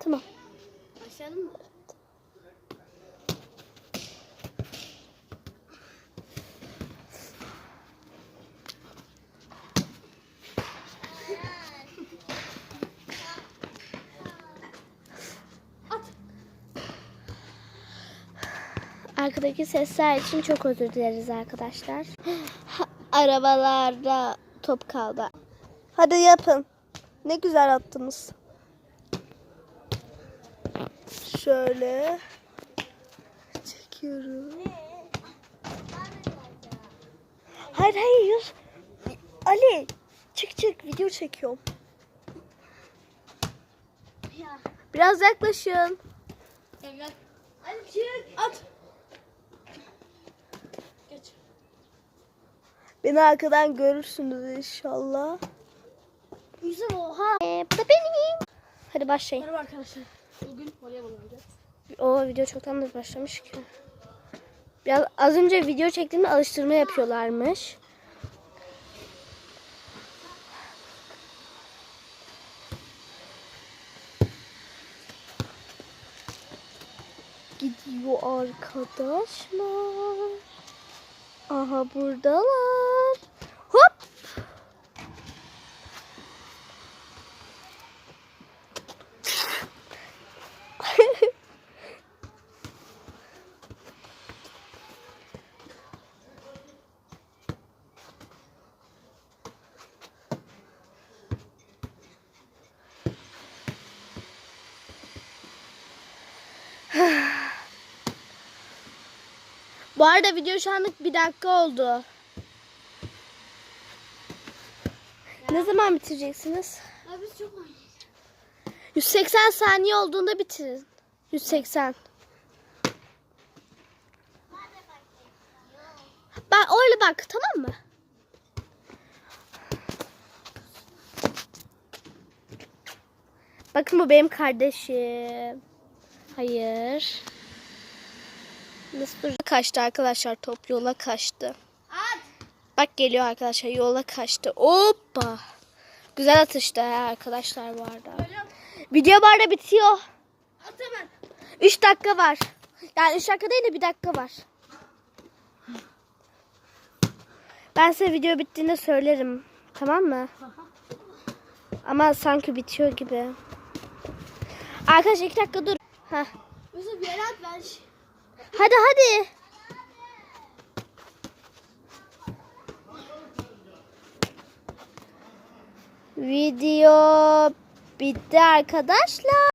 Tamam. Başlayalım mı? At. Arkadaki sesler için çok özür dileriz arkadaşlar. Arabalarda top kaldı. Hadi yapın. Ne güzel attınız. Şöyle. Çekiyorum. Hayır hayır. Ali çık çık video çekiyorum. Biraz yaklaşın. Gel. Hadi çık. At. Geç. Beni arkadan görürsünüz inşallah. Güzel oha. Ee, bu da benim. Hadi başlayın. Merhaba arkadaşlar. Bugün voleybol oynayacağız. O video çoktandır başlamış ki. Biraz az önce video çektiğimde alıştırma yapıyorlarmış. Gidiyor arkadaşlar. Aha buradalar. Bu arada video şu anlık bir dakika oldu. Ne zaman bitireceksiniz? Abi çok oynayacağız. 180 saniye olduğunda bitirin. 180. Ben öyle bak tamam mı? Bakın bu benim kardeşim. Hayır. Nasıl kaçtı arkadaşlar top yola kaçtı. At. Bak geliyor arkadaşlar yola kaçtı. Hoppa. Güzel atıştı ha arkadaşlar bu arada. Öyle. Video bu arada bitiyor. At hemen. 3 dakika var. Yani 3 dakika değil de 1 dakika var. Ben size video bittiğinde söylerim. Tamam mı? Ama sanki bitiyor gibi. Arkadaş 2 dakika dur. Heh. Yere at ben. Hadi hadi. Video bitti arkadaşlar.